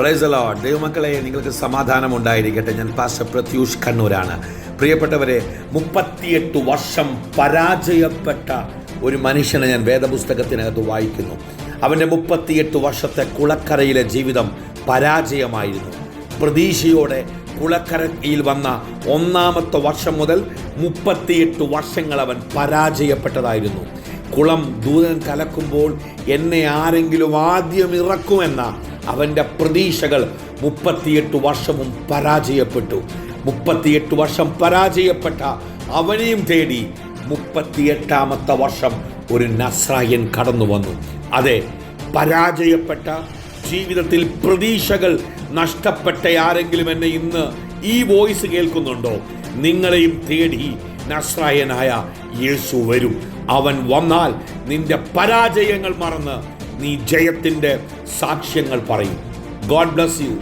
Price load ദൈവമക്കളെ നിങ്ങൾക്ക് സമാധാനം ഉണ്ടായിരിക്കട്ടെ ഞാൻ പാസ്റ്റർ പ്രത്യൂഷ് കണ്ണൂരാണ്. പ്രിയപ്പെട്ടവരെ മുപ്പത്തിയെട്ട് വർഷം പരാജയപ്പെട്ട ഒരു മനുഷ്യനെ ഞാൻ വേദപുസ്തകത്തിനകത്ത് വായിക്കുന്നു. അവന്റെ മുപ്പത്തിയെട്ട് വർഷത്തെ കുളക്കരയിലെ ജീവിതം പരാജയമായിരുന്നു. പ്രതീക്ഷയോടെ കുളക്കരയിൽ വന്ന ഒന്നാമത്തെ വർഷം മുതൽ മുപ്പത്തിയെട്ട് വർഷങ്ങൾ അവൻ പരാജയപ്പെട്ടതായിരുന്നു. കുളം ദൂതൻ കലക്കുമ്പോൾ എന്നെ ആരെങ്കിലും ആദ്യം ഇറക്കുമെന്ന അവന്റെ പ്രതീക്ഷകൾ മുപ്പത്തിയെട്ട് വർഷവും പരാജയപ്പെട്ടു. മുപ്പത്തിയെട്ട് വർഷം പരാജയപ്പെട്ട അവനെയും തേടി മുപ്പത്തിയെട്ടാമത്തെ വർഷം ഒരു നസ്രായൻ കടന്നു വന്നു. അതെ പരാജയപ്പെട്ട ജീവിതത്തിൽ പ്രതീക്ഷകൾ നഷ്ടപ്പെട്ട ആരെങ്കിലും എന്നെ ഇന്ന് ഈ വോയിസ് കേൾക്കുന്നുണ്ടോ? നിങ്ങളെയും തേടി നസ്രായനായ യേശു വരും. അവൻ വന്നാൽ നിന്റെ പരാജയങ്ങൾ മറന്ന് നീ ജയത്തിന്റെ സാക്ഷ്യങ്ങൾ പറയും. God bless you